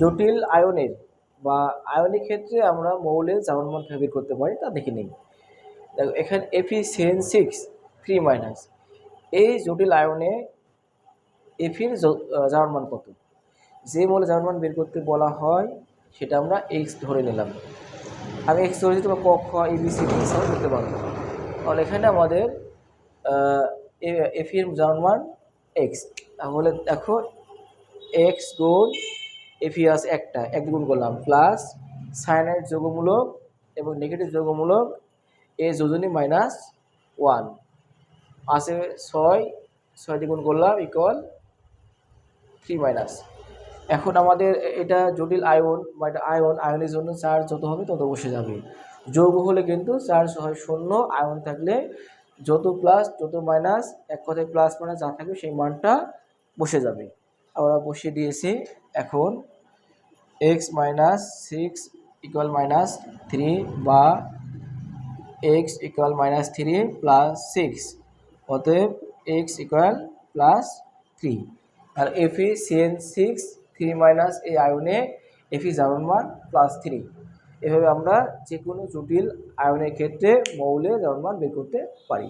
জটিল আয়নের বা আয়নিক ক্ষেত্রে আমরা মৌলের জারণমান বের করতে পারি, তা দেখে নিই। দেখো, এখানে F E seven six three minus এই জটিল আয়নে এফির জারণমান কত? যে মৌলের জারণমান বের করতে বলা হয়, সেটা আমরা এক্স ধরে নিলাম। আমি এক্স ধরেছি তোমরা ক, খ, এ, বি, সি ডি হিসাবে করতে পারব তাহলে এখানে আমাদের এফির জারণমান এক্স তাহলে দেখো এক্স গুণ এফিয়াস একটা, এক গুণ করলাম। প্লাস সাইনাইড যোগমূলক এবং নেগেটিভ যোগমূলক এ যোজনী মাইনাস ওয়ান আছে ছয় ছয় দ্বিগুণ করলাম ইকুয়াল থ্রি মাইনাস এখন আমাদের এটা জটিল আয়ন বা এটা আয়ন আয়নের জন্য চার্জ যত হবে তত বসে যাবে। যৌগ হলে কিন্তু চার্জ হয় শূন্য আয়ন থাকলে যত প্লাস যত মাইনাস এক কথায় প্লাস মাইনাস যা থাকবে সেই মানটা বসে যাবে। আমরা বসিয়ে দিয়েছি এখন X minus six equal minus three বা X equal minus three plus six অতএব এক্স ইকুয়াল প্লাস থ্রি আর F E CN six three minus এই আয়নে এফি জারণ মান প্লাস থ্রি এভাবে আমরা যে কোনো জটিল আয়নের ক্ষেত্রে মৌলের জারণ মান বের করতে পারি।